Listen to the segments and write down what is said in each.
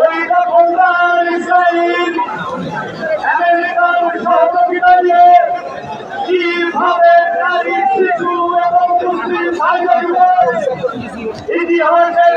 ওইটা বন্ধুরা ইসরায়েল আমেরিকার সহযোগিতা নিয়ে কীভাবে নারী শিশু এবং ইতিহাসের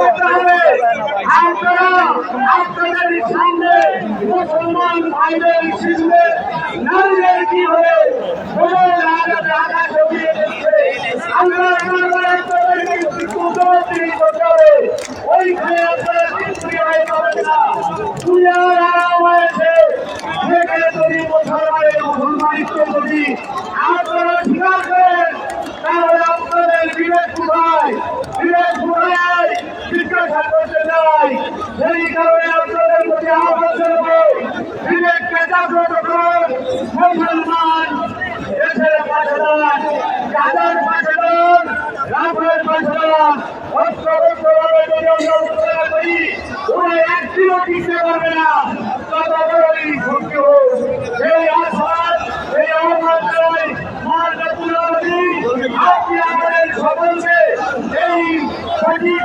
করতে হবে। আপনাদের সামনে মুসলমান ভাইদের শিশুদের নারীদের কি হবে জমিয়ে দিচ্ছে। আমরা আপনারা করতে হবে। ওইখানে জাগ্রত করুন মুসলমান দেশের পাশে দাঁড়ান রাফের পাশে দাঁড়ান ঐক্যবদ্ধভাবে যদি আমরা মোকাবেলা করি ওরা একদিনও টিকতে পারবে না তত বড়ই শক্তি হোক এই আশার এই আহ্বান জানাই আপনি সকলকে এই সঠিক